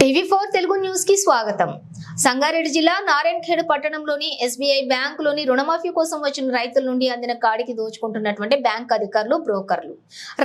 TV four Telugu న్యూస్కి స్వాగతం. సంగారెడ్డి జిల్లా నారాయణఖేడ్ పట్టణంలోని ఎస్బీఐ బ్యాంకులోని రుణమాఫీ కోసం వచ్చిన రైతుల నుండి అందిన కాడికి దోచుకుంటున్నటువంటి బ్యాంక్ అధికారులు బ్రోకర్లు.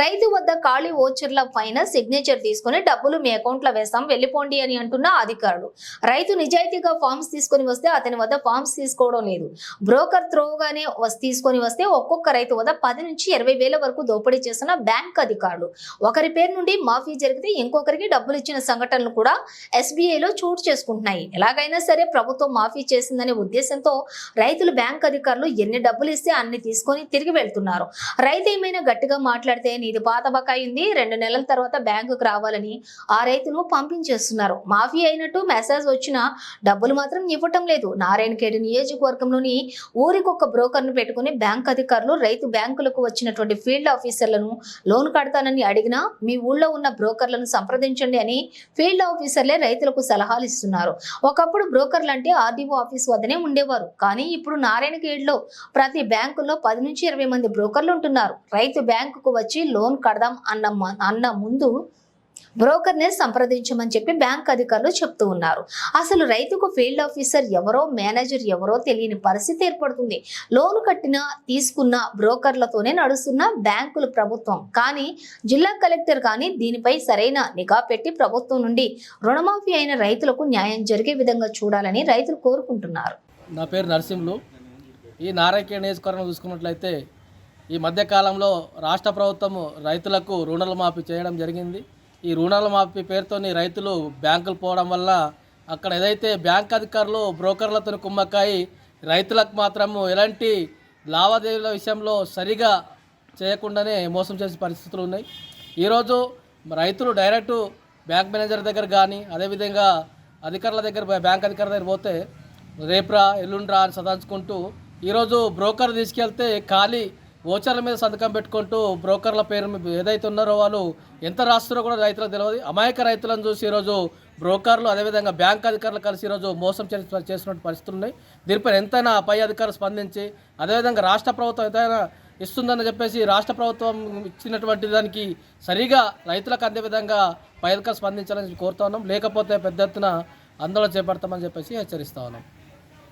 రైతు వద్ద ఖాళీ ఓచర్ల పైన సిగ్నేచర్ తీసుకుని డబ్బులు మీ అకౌంట్లో వేస్తాం వెళ్ళిపోండి అని అంటున్న అధికారులు. రైతు నిజాయితీగా ఫామ్స్ తీసుకొని వస్తే అతని వద్ద ఫామ్స్ తీసుకోవడం లేదు. బ్రోకర్ త్రోగానే తీసుకొని వస్తే ఒక్కొక్క రైతు వద్ద పది నుంచి ఇరవై వేల వరకు దోపిడీ చేస్తున్న బ్యాంక్ అధికారులు. ఒకరి పేరు నుండి మాఫీ జరిగితే ఇంకొకరికి డబ్బులు ఇచ్చిన సంఘటనలు కూడా ఎస్బీఐలో చోటు చేసుకుంటున్నాయి. ఎలాగైనా సరే ప్రభుత్వం మాఫీ చేసిందనే ఉద్దేశంతో రైతులు బ్యాంక్ అధికారులు ఎన్ని డబ్బులు ఇస్తే అన్ని తీసుకొని తిరిగి వెళ్తున్నారు. రైతు ఏమైనా గట్టిగా మాట్లాడితే నీది పాత బకాయి ఉంది రెండు నెలల తర్వాత బ్యాంకుకు రావాలని ఆ రైతును పంపించేస్తున్నారు. మాఫీ అయినట్టు మెసేజ్ వచ్చినా డబ్బులు మాత్రం ఇవ్వటం లేదు. నారాయణఖేడ్ నియోజకవర్గంలోని ఊరికొక బ్రోకర్ను పెట్టుకుని బ్యాంక్ అధికారులు రైతు బ్యాంకులకు వచ్చినటువంటి ఫీల్డ్ ఆఫీసర్లను లోన్ కడతానని అడిగినా మీ ఊళ్ళో ఉన్న బ్రోకర్లను సంప్రదించండి అని ఫీల్డ్ ఆఫీసర్ ఆఫీసర్లే రైతులకు సలహాలు ఇస్తున్నారు. ఒకప్పుడు బ్రోకర్లు అంటే ఆర్డీఓ ఆఫీస్ వద్దనే ఉండేవారు. కానీ ఇప్పుడు నారాయణగేడ్లో ప్రతి బ్యాంకులో పది నుంచి ఇరవై మంది బ్రోకర్లు ఉంటున్నారు. రైతు బ్యాంకుకు వచ్చి లోన్ కడదాం అన్న అన్న ముందు బ్రోకర్ని సంప్రదించమని చెప్పి బ్యాంక్ అధికారులు చెప్తూ ఉన్నారు. అసలు రైతుకు ఫీల్డ్ ఆఫీసర్ ఎవరో మేనేజర్ ఎవరో తెలియని పరిస్థితి ఏర్పడుతుంది. లోన్ కట్టిన తీసుకున్న బ్రోకర్లతోనే నడుస్తున్న బ్యాంకులు ప్రభుత్వం. కానీ జిల్లా కలెక్టర్ కానీ దీనిపై సరైన నిఘా పెట్టి ప్రభుత్వం నుండి రుణమాఫీ అయిన రైతులకు న్యాయం జరిగే విధంగా చూడాలని రైతులు కోరుకుంటున్నారు. నా పేరు నరసింహులు. ఈ నారాయణ నియోజకవర్గం చూసుకున్నట్లయితే ఈ మధ్యకాలంలో రాష్ట్ర ప్రభుత్వం రైతులకు రుణాల మాఫీ చేయడం జరిగింది. ఈ రుణాల మాఫీ పేరుతోని రైతులు బ్యాంకులు పోవడం వల్ల అక్కడ ఏదైతే బ్యాంక్ అధికారులు బ్రోకర్లతో కుమ్మక్కాయి రైతులకు మాత్రము ఎలాంటి లావాదేవీల విషయంలో సరిగా చేయకుండానే మోసం చేసే పరిస్థితులు ఉన్నాయి. ఈరోజు రైతులు డైరెక్టు బ్యాంక్ మేనేజర్ దగ్గర కానీ అదేవిధంగా అధికారుల దగ్గర బ్యాంక్ అధికారుల దగ్గర పోతే రేపురా ఎల్లుండ్రా అని సదాంచుకుంటూ ఈరోజు బ్రోకర్ తీసుకెళ్తే ఖాళీ ఓచర్ల మీద సంతకం పెట్టుకుంటూ బ్రోకర్ల పేరు ఏదైతే ఉన్నారో వాళ్ళు ఎంత రాస్తున్నారో కూడా రైతులకు తెలియదు అమాయక రైతులను చూసి ఈరోజు బ్రోకర్లు అదేవిధంగా బ్యాంక్ అధికారులు కలిసి ఈరోజు మోసం చేసి చేస్తున్న పరిస్థితులు ఉన్నాయి. దీనిపైన ఎంతైనా పై అధికారులు స్పందించి అదేవిధంగా రాష్ట్ర ప్రభుత్వం ఎంతైనా ఇస్తుందని చెప్పేసి రాష్ట్ర ప్రభుత్వం ఇచ్చినటువంటి దానికి సరిగా రైతులకు అందే విధంగా పై అధికారులు స్పందించాలని కోరుతా ఉన్నాం. లేకపోతే పెద్ద ఎత్తున ఆందోళన చేపడతామని చెప్పేసి హెచ్చరిస్తా ఉన్నాం.